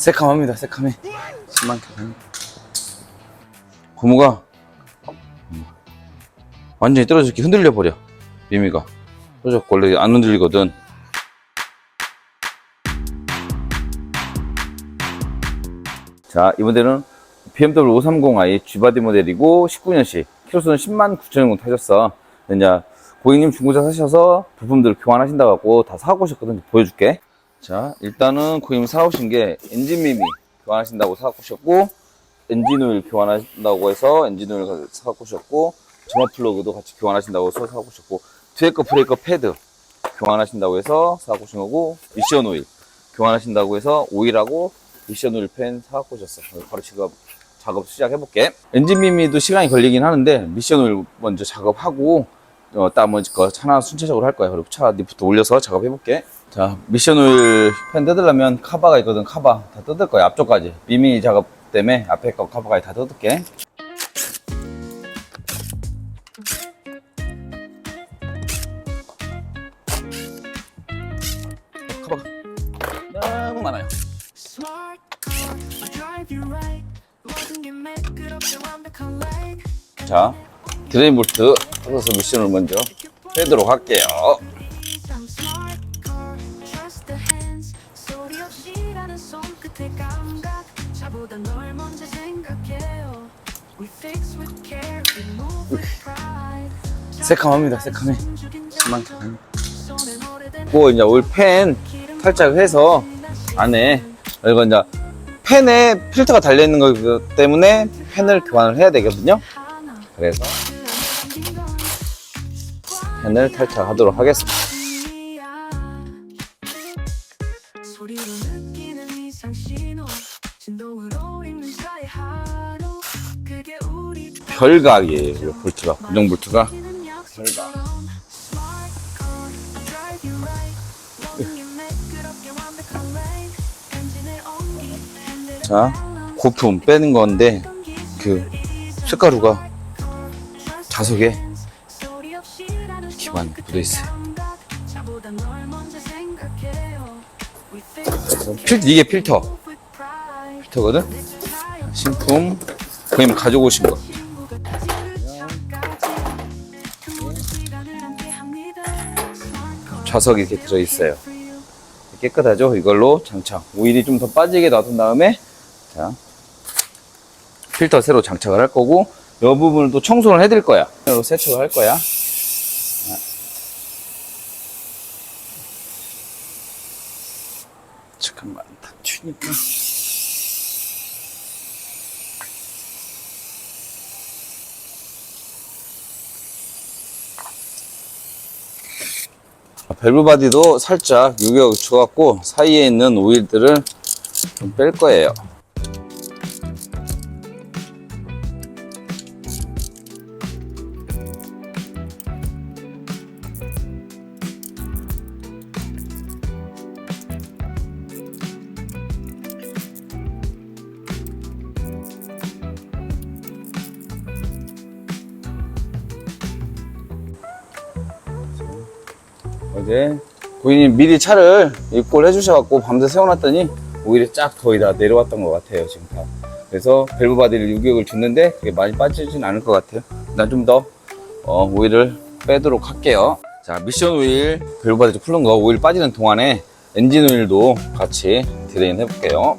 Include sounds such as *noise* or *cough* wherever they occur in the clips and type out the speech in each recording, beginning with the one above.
새카맣니다, 새카매. 10만 개. 고무가 완전히 떨어져 이렇게 흔들려 버려. 미미가. 떨어져 원래 안 흔들리거든. 자, 이번에는 BMW 530i G바디 모델이고 19년식. 키로수는 10만 9천 정도 타셨어. 이제 고객님 중고차 사셔서 부품들 교환하신다고 하고 다 사고 오셨거든. 보여줄게. 자, 일단은 고객님 사오신 게 엔진 미미 교환하신다고 사고 오셨고, 엔진 오일 교환하신다고 해서 엔진 오일 사고 오셨고, 점화 플러그도 같이 교환하신다고 해서 사고 오셨고, 뒤에 거 브레이커 패드 교환하신다고 해서 사고 오신 거고, 미션 오일 교환하신다고 해서 오일하고 미션 오일 팬 사갖고 오셨어. 바로 지금 작업 시작해볼게. 엔진 미미도 시간이 걸리긴 하는데, 미션 오일 먼저 작업하고, 어, 나머지 거 하나 순차적으로 할 거야. 그리고 차 리프트 올려서 작업해볼게. 자, 미션 오일 팬 뜯으려면 카바가 있거든. 카바 다 뜯을 거야. 앞쪽까지. 미미 작업 때문에 앞에 거 카바까지 다 뜯을게. 카바가 너무 많아요. 자, 드레인 볼트 뜯어서 미션을 먼저 빼도록 할게요. 새카맣니다, 새카매. 숨죽인 10만 장, 개. 손엔 오래된 고 이제 올팬 탈착해서 안에 이거 이제 팬에 필터가 달려 있는 거기 때문에 팬을 교환을 해야 되거든요. 그래서 팬을 탈착하도록 하겠습니다. 소리로 느끼는 이상 신호 진동으로 읽는 자의 하루 이 볼트가 고정 볼트가 별각 자 고품 빼는 건데 그 색가루가 자석에 기반 묻어 있어요. 필 이게 필터 필터거든. 신품 그님 가지고 오신 거. 좌석이 이렇게 들어 있어요. 깨끗하죠? 이걸로 장착. 오일이 좀 더 빠지게 놔둔 다음에 자 필터 새로 장착을 할 거고 이 부분을 또 청소를 해드릴 거야. 세척을 할 거야. 자. 잠깐만 다 튀니까. 밸브 바디도 살짝 유격 줘갖고 사이에 있는 오일들을 좀 뺄 거예요. 고객님 미리 차를 입고를 해주셔갖고 밤새 세워놨더니 오일이 쫙 거의 다 내려왔던 것 같아요 지금 다. 그래서 밸브 바디를 유격을 줬는데 그게 많이 빠지진 않을 것 같아요. 난 좀더 어, 오일을 빼도록 할게요. 자 미션 오일 밸브 바디 좀 풀는 거 오일 빠지는 동안에 엔진 오일도 같이 드레인 해볼게요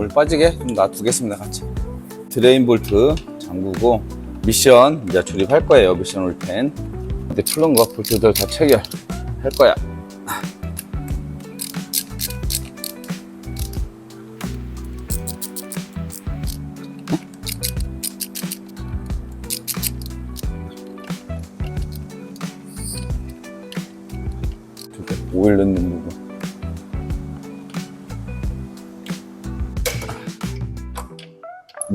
오일 빠지게 좀 놔두겠습니다 같이. 드레인 볼트 잠그고 미션 이제 조립할 거예요 미션 올펜. 근데 거 볼트들 다 체결 할 거야. 오일 넣는 부분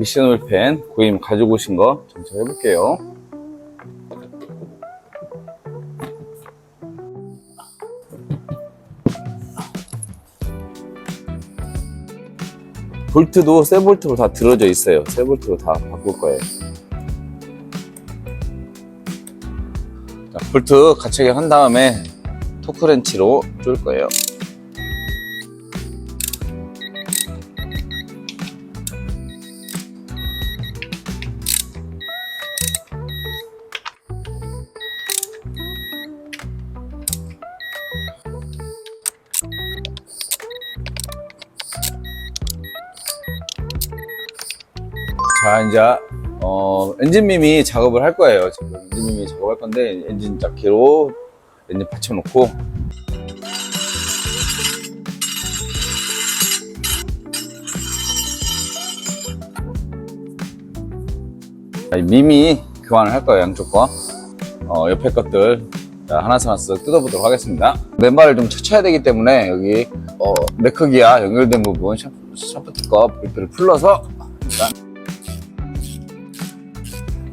미션 올펜 고객님 가지고 오신 거 점검해 볼게요. 볼트도 새 볼트로 다 들어져 있어요. 새 볼트로 다 바꿀 거예요. 자, 볼트 가책을 한 다음에 토크렌치로 쫄 거예요. 자, 이제, 어, 엔진밈이 작업을 할 거예요. 지금 엔진밈이 작업할 건데, 엔진 자키로 엔진 받쳐놓고, 밈이 교환을 할 거예요, 양쪽 거. 어, 옆에 것들. 자, 하나씩 하나씩 뜯어보도록 하겠습니다. 맨발을 좀 쳐쳐야 되기 때문에, 여기, 어, 네크기아 연결된 부분, 샤프, 샤프트 거 볼트를 풀러서,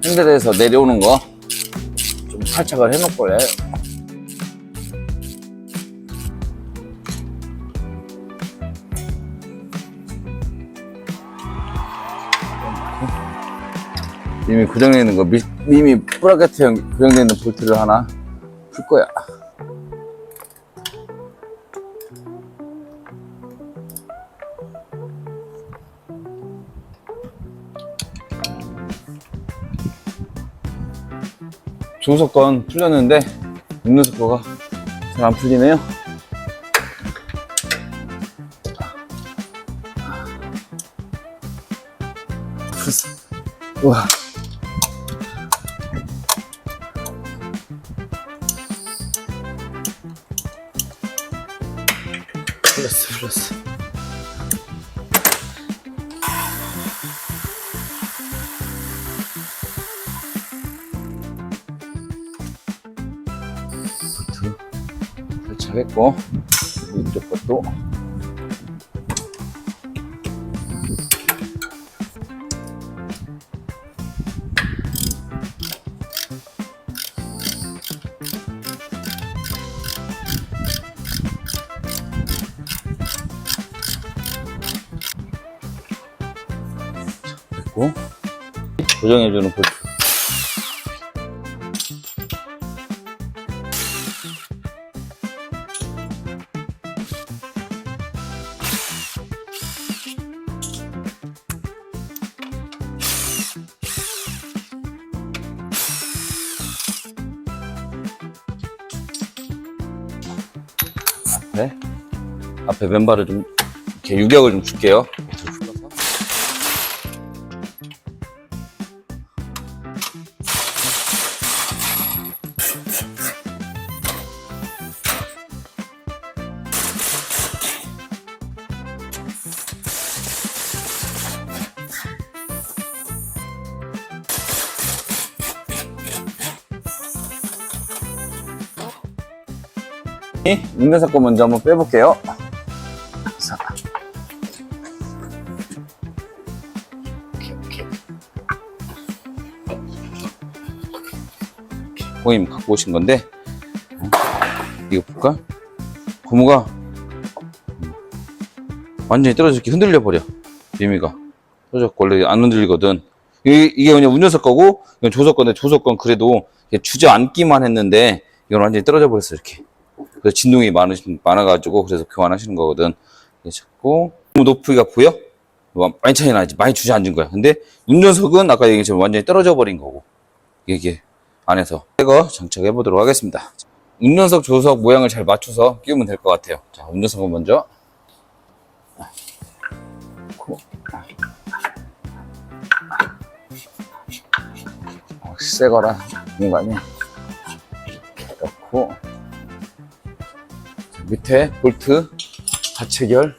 핸들에서 내려오는 거 좀 탈착을 해놓고 해. 이미 고정되어 있는 거, 미, 이미 브라켓형 고정되어 있는 볼트를 하나 풀 거야. 조석건 풀렸는데 음료수거가 잘 안 풀리네요. *laughs* 우와. 이쪽 것도 됐고. 고정해주는 볼트 네. 앞에 맨발을 좀 이렇게 유격을 좀 줄게요. 인내사 거 먼저 한번 빼볼게요. 고임 갖고 오신 건데, 어? 이거 볼까? 고무가 완전히 이렇게 흔들려 버려. 비미가. 떨어져 원래 안 흔들리거든. 이게, 이게 그냥 운전석 거고, 이건 조석 건데, 조석 건 그래도 주저앉기만 했는데, 이건 완전히 떨어져 버렸어, 이렇게. 그래서 진동이 많으신, 많아가지고, 그래서 교환하시는 거거든. 이게 자꾸, 너무 높이가 보여? 뭐 많이 차이 나지. 많이 주저앉은 거야. 근데, 운전석은 아까 얘기했지만 완전히 떨어져 버린 거고. 이게 안에서. 이거 장착해 보도록 하겠습니다. 운전석, 조석 모양을 잘 맞춰서 끼우면 될 것 같아요. 자, 운전석은 먼저. 고. 어, 새 거라 공간이 넣고 자, 밑에 볼트 하체결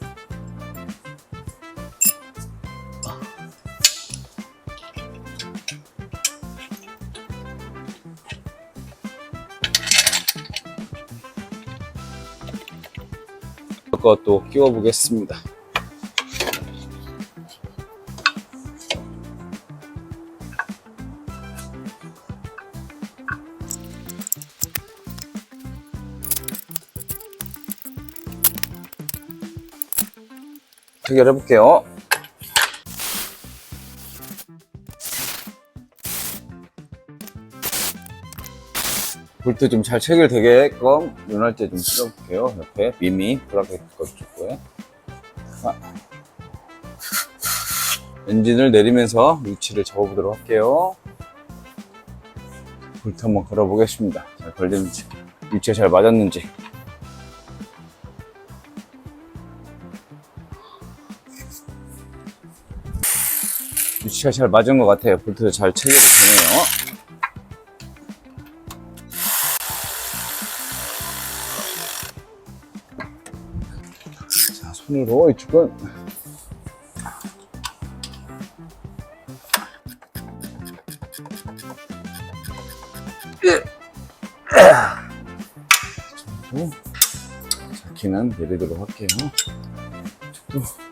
것도 끼워 보겠습니다. 해결해 볼게요. 볼트 좀 잘 체결되게끔 윤활제 좀 찔러볼게요. 옆에 미미 브라켓 거쪽에 엔진을 내리면서 위치를 잡아보도록 할게요. 볼트 한번 걸어보겠습니다. 잘 걸리는지 위치가 잘 맞았는지 위치가 잘 맞은 것 같아요. 볼트도 잘 체결이 되네요. 자, 손으로 이쪽은 그리고 자, 키는 내리도록 할게요. 이쪽도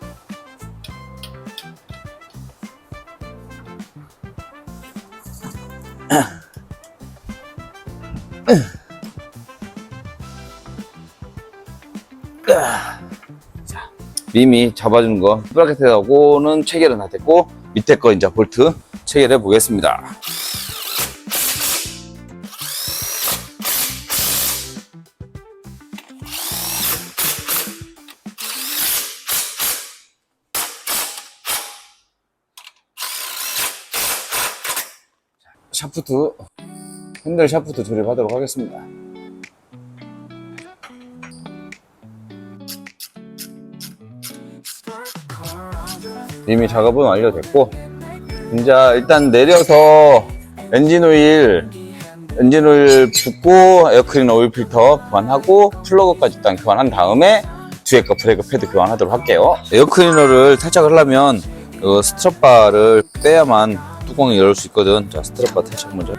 미미 잡아주는 거 브라켓하고는 체결은 다 됐고 밑에 거 이제 볼트 체결해 보겠습니다. 샤프트 핸들 샤프트 조립하도록 하겠습니다. 이미 작업은 완료됐고 이제 일단 내려서 엔진 오일 엔진 오일 붓고 에어클린 오일 필터 교환하고 플러그까지 일단 교환한 다음에 뒤에 거 브레이크 패드 교환하도록 할게요. 에어클리너를 탈착을 하려면 그 스트랩바를 빼야만 뚜껑이 열릴 수 있거든. 자 스트랩바 탈착 먼저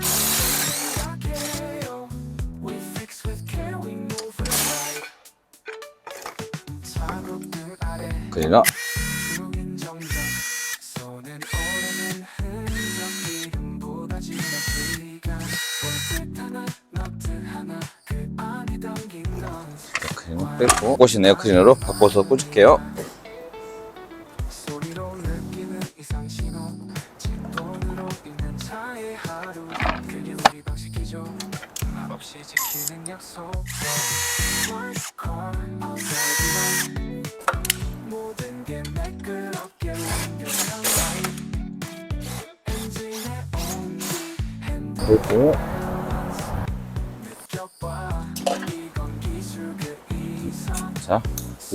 나그넌 에어클리너 빼고 꽃인 에어클리너로 바꿔서 꽂을게요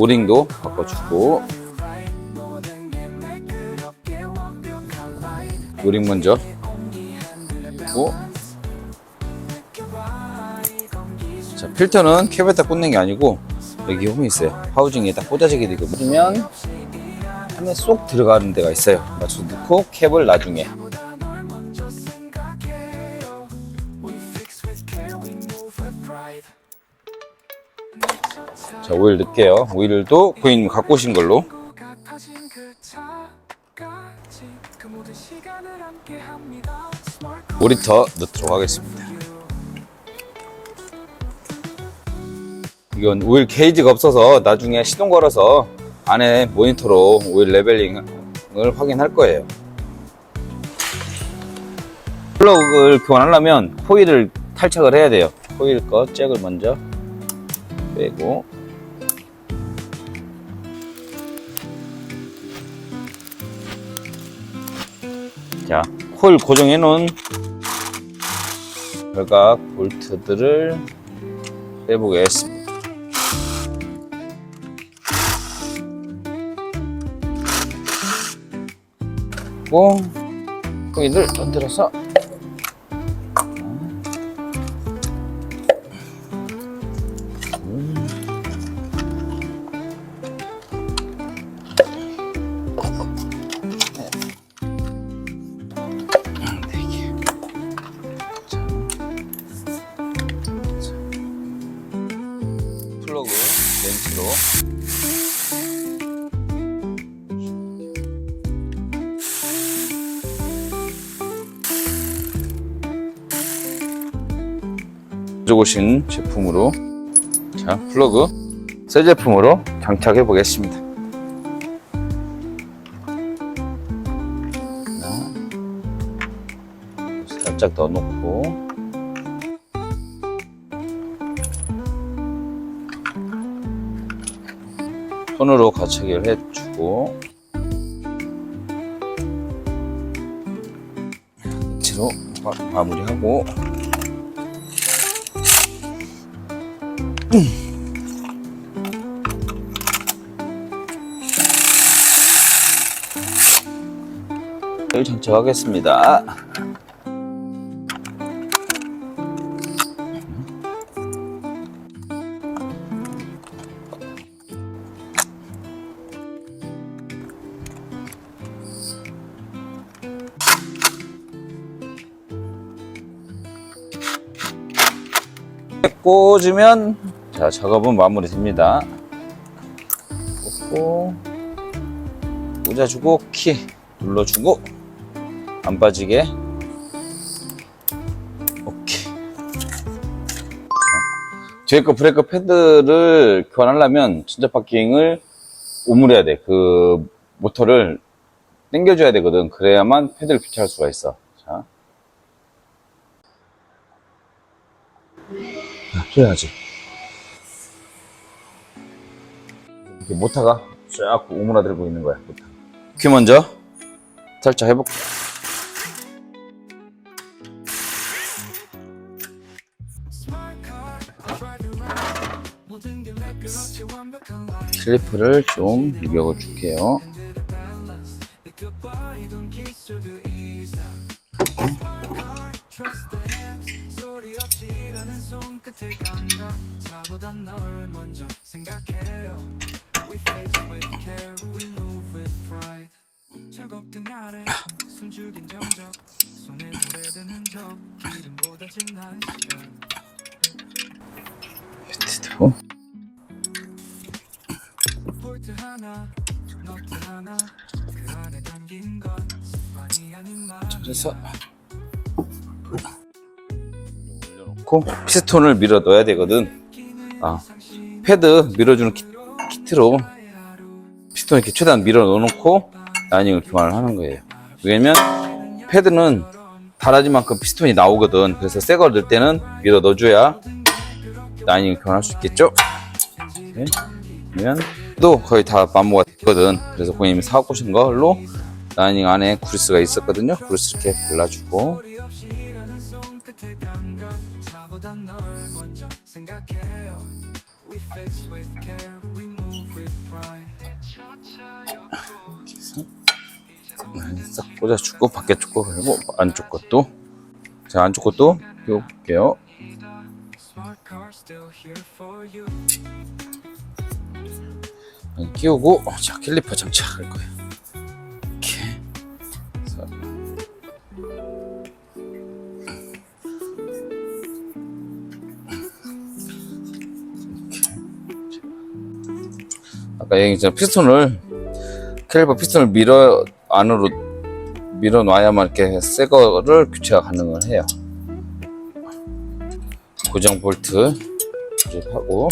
오링도 바꿔주고 오링 먼저 그리고. 자 필터는 캡에다 꽂는 게 아니고 여기 홈이 있어요. 하우징에 딱 꽂아지게 되고 꽂으면 안에 쏙 들어가는 데가 있어요. 맞춰 넣고 캡을 나중에 자 오일 넣을게요. 오일도 고객님 갖고 오신 걸로. 5리터 넣도록 하겠습니다. 이건 오일 게이지가 없어서 나중에 시동 걸어서 안에 모니터로 오일 레벨링을 확인할 거예요. 플러그를 교환하려면 코일을 탈착을 해야 돼요. 코일 거 잭을 먼저 빼고 자 코일 고정해 놓은 결각 볼트들을 빼보겠습니다. 고 코일을 건드려서 가져오신 제품으로 자 플러그 새 제품으로 장착해 보겠습니다. 살짝 넣어놓고. 손으로 가체기를 해주고. 뒤로 마무리하고. 여기 장착하겠습니다. 꽂으면 자 작업은 마무리 됩니다. 꽂고 꽂아주고 키 눌러주고 안 빠지게 오케이. 뒤에 거 브레이크 패드를 교환하려면 천자 파킹을 오므려야 돼. 그 모터를 당겨줘야 되거든. 그래야만 패드를 교체할 수가 있어. 자. 해야지. 이렇게 모터가 쫙 오므라들고 있는 거야. 모터. 키 먼저 살짝 해볼게. 클리프를 좀 유격을 줄게요. 말. 그래서 올려놓고 피스톤을 밀어 넣어야 되거든. 아 패드 밀어주는 키, 키트로 피스톤 이렇게 최대한 밀어 넣어 놓고 라이닝을 교환을 하는 거예요. 왜냐면 패드는 달아진 만큼 피스톤이 나오거든. 그래서 새거 넣을 때는 밀어 넣어줘야 라이닝을 교환할 수 있겠죠? 네. 그러면 또 거의 다 마모가 됐거든. 그래서 고객님이 사고 오신 걸로 라이닝 안에 구리스가 있었거든요. 구리스 이렇게 발라주고 생각해요. We face with care, 싹 꽂아주고 밖에 쪽거 그리고 안쪽 것도 자 안쪽 것도 you. 끼우고 자 캘리퍼 장착할 거예요. 아까 얘기했잖아 피스톤을 캘리퍼 피스톤을 밀어 안으로 밀어 놔야만 이렇게 새 거를 교체가 가능을 해요. 고정 볼트 조립하고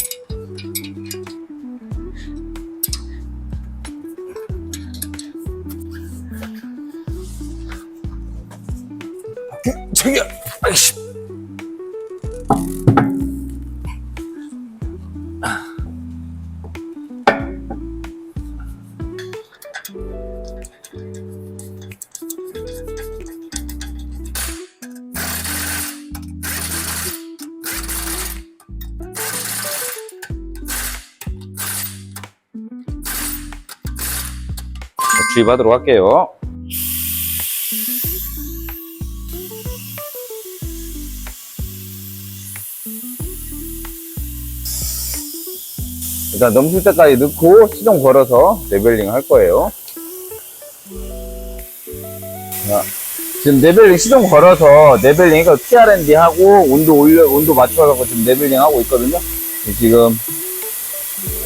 주입하도록 할게요. 일단 넘칠 때까지 넣고 시동 걸어서 레벨링 할 거예요. 자, 지금 레벨링 시동 걸어서 레벨링 이거 TRND 하고 온도 올려 온도 맞춰서 지금 레벨링 하고 있거든요. 지금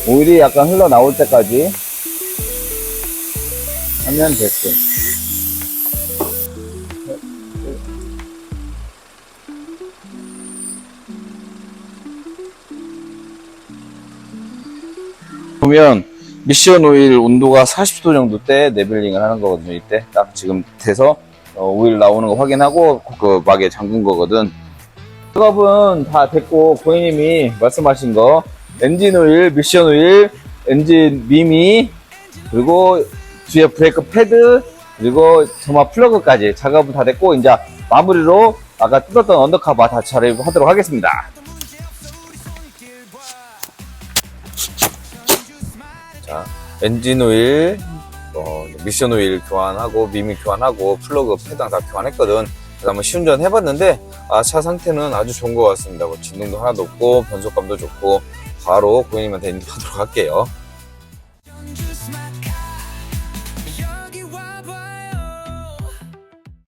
오일이 약간 흘러 나올 때까지 하면 됐어. 보면 미션 오일 온도가 40도 정도 때 레벨링을 하는 거거든요. 이때 딱 지금 돼서 어, 오일 나오는 거 확인하고 그 막에 잠근 거거든. 작업은 다 됐고 고객님이 말씀하신 거 엔진 오일, 미션 오일, 엔진 미미, 그리고 뒤에 브레이크 패드, 그리고 점화 플러그까지 작업은 다 됐고, 이제 마무리로 아까 뜯었던 언더커버 다 처리하도록 하겠습니다. 자, 엔진 오일, 어, 미션 오일 교환하고, 미미 교환하고, 플러그 패당 다 교환했거든. 그래서 한번 시운전 해봤는데, 아, 차 상태는 아주 좋은 것 같습니다. 뭐 진동도 하나도 없고, 변속감도 좋고, 바로 고객님한테 인도하도록 할게요.